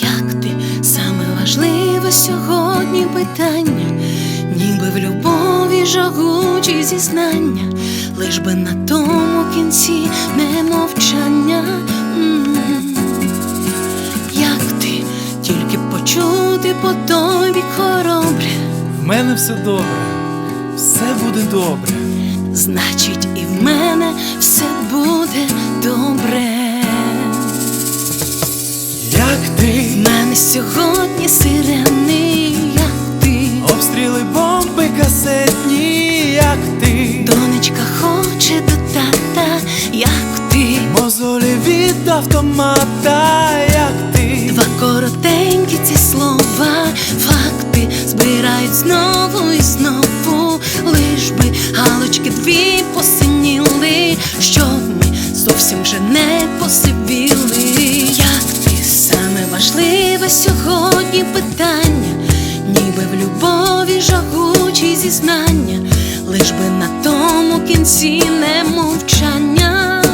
Як ти саме важливе сьогодні питання, ніби в любові жагучі зізнання, лиш би на тому кінці не мовчання. М. Як ти тільки почути по тобі хоробре, В мене все добре, все буде добре. значить, і в мене все сьогодні сирени, як ти. обстріли бомби касетні, як ти, Донечка хоче до тата, як ти, мозолі від автомата, як ти, два коротенькі ці слова, факти збирають знову і знову, важливе сьогодні питання, ніби в любові жагучі зізнання, лиш би на тому кінці не мовчання,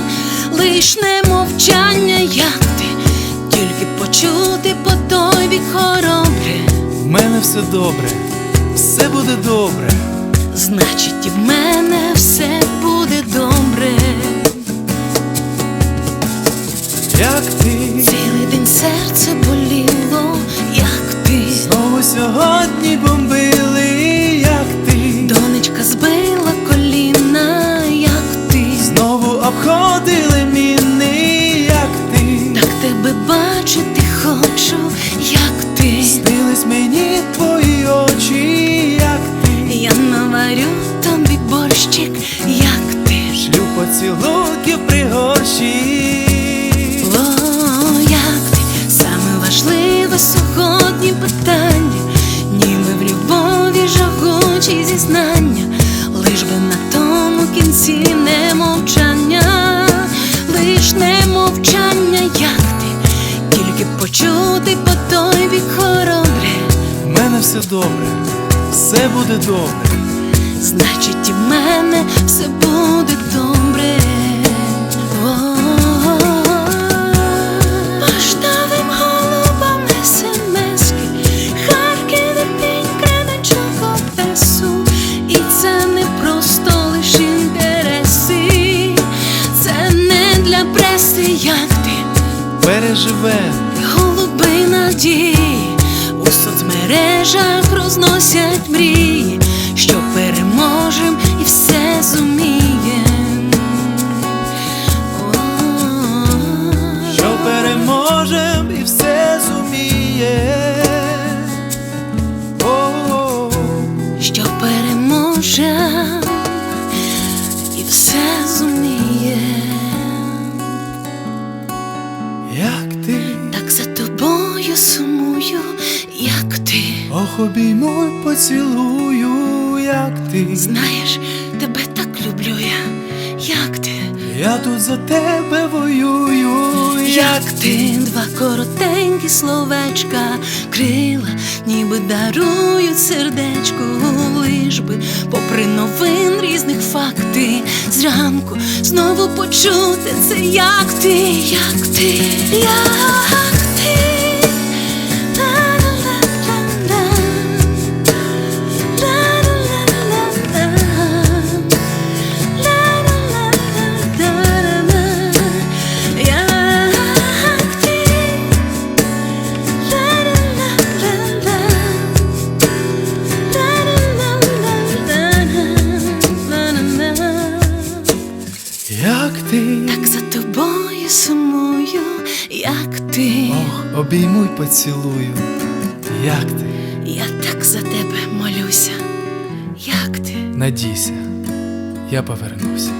лиш не мовчання, як ти, тільки почути по той бік хоробре, в мене все добре, все буде добре. значить, і в мене все буде добре. Сьогодні бомбили, кінці мовчання, лиш не мовчання, як ти, тільки почути по той бік хоробре. В мене все добре, все буде добре. Значить, і в мене все буде добре. Переживе, Голуби надії у соцмережах розносять мрії, що переможем і все зумієм. Що переможем і все зуміє. О, Що переможем і все зумієм. Сумую, як ти. ох, обіймуй, поцілую, як ти. Знаєш, тебе так люблю я, як ти. Я тут за тебе воюю, Як ти два коротенькі словечка, крила, ніби дарують сердечку, лиш би, попри новин різних факти, зранку знову почути це, як ти, як ти, як як ти, так за тобою сумую, як ти, Ох, обіймуй, поцілую, як ти, я так за тебе молюся, як ти, надійся, я повернуся.